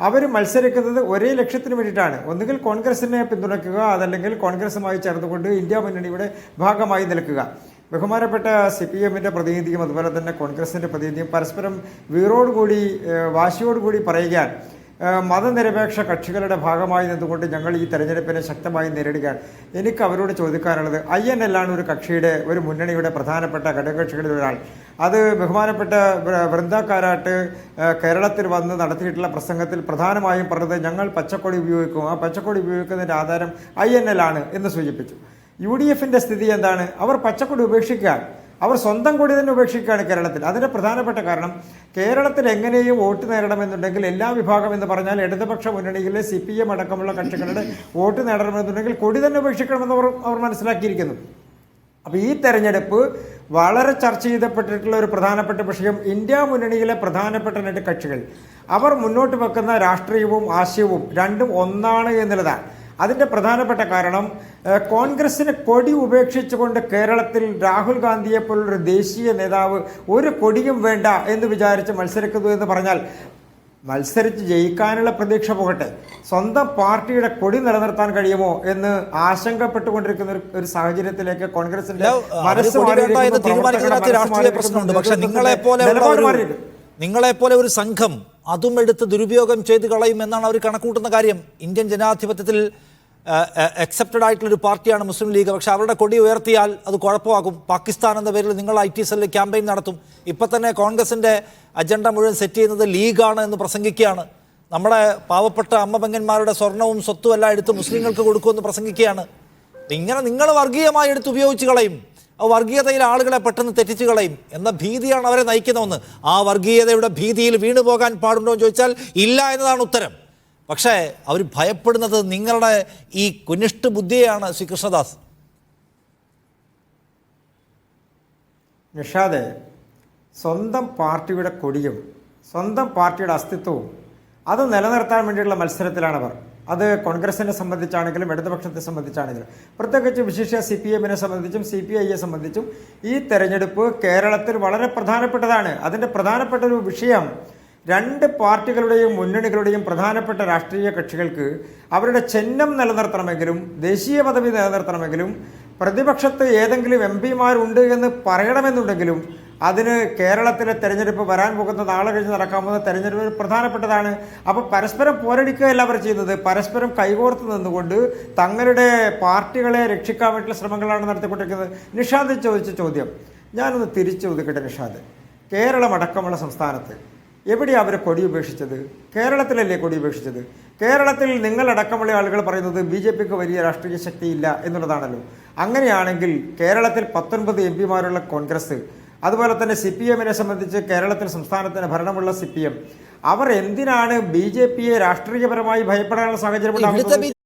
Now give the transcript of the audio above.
അവർ മത്സരിക്കുന്നത് ഒരേ ലക്ഷ്യത്തിന് വേണ്ടിയിട്ടാണ്. ഒന്നുകിൽ കോൺഗ്രസിനെ പിന്തുണയ്ക്കുക അതല്ലെങ്കിൽ കോൺഗ്രസുമായി ചേർന്നുകൊണ്ട് ഇന്ത്യ മുന്നണിയുടെ ഭാഗമായി നിൽക്കുക. ബഹുമാനപ്പെട്ട സി പി എമ്മിന്റെ പ്രതിനിധിയും അതുപോലെ തന്നെ കോൺഗ്രസിന്റെ പ്രതിനിധിയും പരസ്പരം വീറോടുകൂടി വാശിയോടുകൂടി പറയുകയാണ്. ഏഹ്, മതനിരപേക്ഷ കക്ഷികളുടെ ഭാഗമായി നിന്നുകൊണ്ട് ഞങ്ങൾ ഈ തെരഞ്ഞെടുപ്പിനെ ശക്തമായി നേരിടുകയാണ്. എനിക്ക് അവരോട് ചോദിക്കാനുള്ളത് ഐ എൻ എല്ലാണ് ഒരു കക്ഷിയുടെ ഒരു മുന്നണിയുടെ പ്രധാനപ്പെട്ട ഘടകകക്ഷികളിൽ ഒരാൾ. അത് ബഹുമാനപ്പെട്ട വൃന്ദക്കാരായിട്ട് കേരളത്തിൽ വന്ന് നടത്തിയിട്ടുള്ള പ്രസംഗത്തിൽ പ്രധാനമായും പറഞ്ഞത് ഞങ്ങൾ പച്ചക്കൊടി ഉപയോഗിക്കും. ആ പച്ചക്കൊടി ഉപയോഗിക്കുന്നതിന്റെ ആധാരം ഐ എൻ എൽ ആണ് എന്ന് സൂചിപ്പിച്ചു. യു ഡി എഫിന്റെ സ്ഥിതി എന്താണ്? അവർ പച്ചക്കൊടി ഉപേക്ഷിക്കുകയാണ് അവർ സ്വന്തം കൊടി തന്നെ ഉപേക്ഷിക്കുകയാണ് കേരളത്തിൽ. അതിന്റെ പ്രധാനപ്പെട്ട കാരണം കേരളത്തിൽ എങ്ങനെയും വോട്ട് നേടണമെന്നുണ്ടെങ്കിൽ എല്ലാ വിഭാഗം എന്ന് പറഞ്ഞാൽ ഇടതുപക്ഷ മുന്നണിയിലെ സി പി എം അടക്കമുള്ള കക്ഷികളുടെ വോട്ട് നേടണമെന്നുണ്ടെങ്കിൽ കൊടി തന്നെ ഉപേക്ഷിക്കണമെന്ന് അവർ അവർ മനസ്സിലാക്കിയിരിക്കുന്നു. അപ്പോൾ ഈ തെരഞ്ഞെടുപ്പ് വളരെ ചർച്ച ചെയ്തപ്പെട്ടിട്ടുള്ള ഒരു പ്രധാനപ്പെട്ട വിഷയം ഇന്ത്യ മുന്നണിയിലെ പ്രധാനപ്പെട്ട രണ്ട് കക്ഷികൾ. അവർ മുന്നോട്ട് വെക്കുന്ന രാഷ്ട്രീയവും ആശയവും രണ്ടും ഒന്നാണ് എന്നുള്ളതാണ്. അതിന്റെ പ്രധാനപ്പെട്ട കാരണം കോൺഗ്രസിന് കൊടി ഉപേക്ഷിച്ചുകൊണ്ട് കേരളത്തിൽ രാഹുൽ ഗാന്ധിയെ പോലുള്ളൊരു ദേശീയ നേതാവ് ഒരു കൊടിയും വേണ്ട എന്ന് വിചാരിച്ച് മത്സരിക്കുന്നു എന്ന് പറഞ്ഞാൽ മത്സരിച്ച് ജയിക്കാനുള്ള പ്രതീക്ഷ പോകട്ടെ. സ്വന്തം പാർട്ടിയുടെ കൊടി നിലനിർത്താൻ കഴിയുമോ എന്ന് ആശങ്കപ്പെട്ടുകൊണ്ടിരിക്കുന്ന ഒരു- സാഹചര്യത്തിലേക്ക് കോൺഗ്രസിന്റെ മനസ്സ്. നിങ്ങളെ പോലെ ഒരു സംഘം അതും എടുത്ത് ദുരുപയോഗം ചെയ്ത് കളയും എന്നാണ് അവർ കണക്കൂട്ടുന്ന കാര്യം. ഇന്ത്യൻ ജനാധിപത്യത്തിൽ അക്സെപ്റ്റഡ് ആയിട്ടുള്ളൊരു പാർട്ടിയാണ് മുസ്ലിം ലീഗ്. പക്ഷെ അവരുടെ കൊടി ഉയർത്തിയാൽ അത് കുഴപ്പമാകും. പാകിസ്ഥാൻ എന്ന പേരിൽ നിങ്ങൾ ഐ ടി സെല്ലിൽ ക്യാമ്പയിൻ നടത്തും. ഇപ്പം തന്നെ കോൺഗ്രസിന്റെ അജണ്ട മുഴുവൻ സെറ്റ് ചെയ്യുന്നത് ലീഗാണ് എന്ന് പ്രസംഗിക്കുകയാണ്. നമ്മുടെ പാവപ്പെട്ട അമ്മ പെങ്ങന്മാരുടെ സ്വർണവും സ്വത്തും എല്ലാം എടുത്ത് മുസ്ലിങ്ങൾക്ക് കൊടുക്കുമെന്ന് പ്രസംഗിക്കുകയാണ്. ഇങ്ങനെ നിങ്ങൾ വർഗീയമായി എടുത്ത് ഉപയോഗിച്ച് കളയും. ആ വർഗീയതയിൽ ആളുകളെ പെട്ടെന്ന് തെറ്റിച്ച് കളയും എന്ന ഭീതിയാണ് അവരെ നയിക്കുന്നതെന്ന്. ആ വർഗീയതയുടെ ഭീതിയിൽ വീണുപോകാൻ പാടുണ്ടോ എന്ന് ചോദിച്ചാൽ ഇല്ല എന്നതാണ് ഉത്തരം. പക്ഷേ അവർ ഭയപ്പെടുന്നത് നിങ്ങളുടെ ഈ കുനിഷ്ഠ ബുദ്ധിയാണ് ശ്രീ കൃഷ്ണദാസ്. നിഷാദെ സ്വന്തം പാർട്ടിയുടെ കൊടിയും സ്വന്തം പാർട്ടിയുടെ അസ്തിത്വവും അത് നിലനിർത്താൻ വേണ്ടിയുള്ള മത്സരത്തിലാണ് അവർ അത് കോൺഗ്രസിനെ സംബന്ധിച്ചാണെങ്കിലും ഇടതുപക്ഷത്തെ സംബന്ധിച്ചാണെങ്കിലും. പ്രത്യേകിച്ച് വിശേഷ സി പി എമ്മിനെ സംബന്ധിച്ചും സി പി ഐയെ സംബന്ധിച്ചും ഈ തെരഞ്ഞെടുപ്പ് കേരളത്തിൽ വളരെ പ്രധാനപ്പെട്ടതാണ്. അതിന്റെ പ്രധാനപ്പെട്ട ഒരു വിഷയം രണ്ട് പാർട്ടികളുടെയും മുന്നണികളുടെയും പ്രധാനപ്പെട്ട രാഷ്ട്രീയ കക്ഷികൾക്ക് അവരുടെ ചിഹ്നം നിലനിർത്തണമെങ്കിലും ദേശീയ പദവി നിലനിർത്തണമെങ്കിലും പ്രതിപക്ഷത്ത് ഏതെങ്കിലും എം പിമാരുണ്ട് എന്ന് പറയണമെന്നുണ്ടെങ്കിലും അതിന് കേരളത്തിലെ തെരഞ്ഞെടുപ്പ് വരാൻ പോകുന്ന നാളെ കഴിഞ്ഞ് നടക്കാവുന്ന തെരഞ്ഞെടുപ്പ് പ്രധാനപ്പെട്ടതാണ്. അപ്പോൾ പരസ്പരം പോരടിക്കുകയല്ല അവർ ചെയ്യുന്നത്. പരസ്പരം കൈകോർത്ത് നിന്നുകൊണ്ട് തങ്ങളുടെ പാർട്ടികളെ രക്ഷിക്കാൻ വേണ്ടിയുള്ള ശ്രമങ്ങളാണ് നടത്തിക്കൊണ്ടിരിക്കുന്നത്. നിഷാദ് ചോദിച്ച ചോദ്യം. ഞാനൊന്ന് തിരിച്ചു ചോദിക്കട്ടെ നിഷാദ്? കേരളം അടക്കമുള്ള സംസ്ഥാനത്ത് എവിടെയാണ് അവർ കൊടി ഉപേക്ഷിച്ചത് കേരളത്തിലല്ലേ കൊടി ഉപേക്ഷിച്ചത് കേരളത്തിൽ നിങ്ങളടക്കമുള്ള ആളുകൾ പറയുന്നത് ബി ജെ പിക്ക് വലിയ രാഷ്ട്രീയ ശക്തിയില്ല എന്നുള്ളതാണല്ലോ. അങ്ങനെയാണെങ്കിൽ കേരളത്തിൽ പത്തൊൻപത് എം പിമാരുള്ള കോൺഗ്രസ് അതുപോലെ തന്നെ സി പി എമ്മിനെ സംബന്ധിച്ച് കേരളത്തിൽ സംസ്ഥാനത്തിന് ഭരണമുള്ള സി പി എം അവർ എന്തിനാണ് ബി ജെ പിയെ രാഷ്ട്രീയപരമായി ഭയപ്പെടാനുള്ള സാഹചര്യം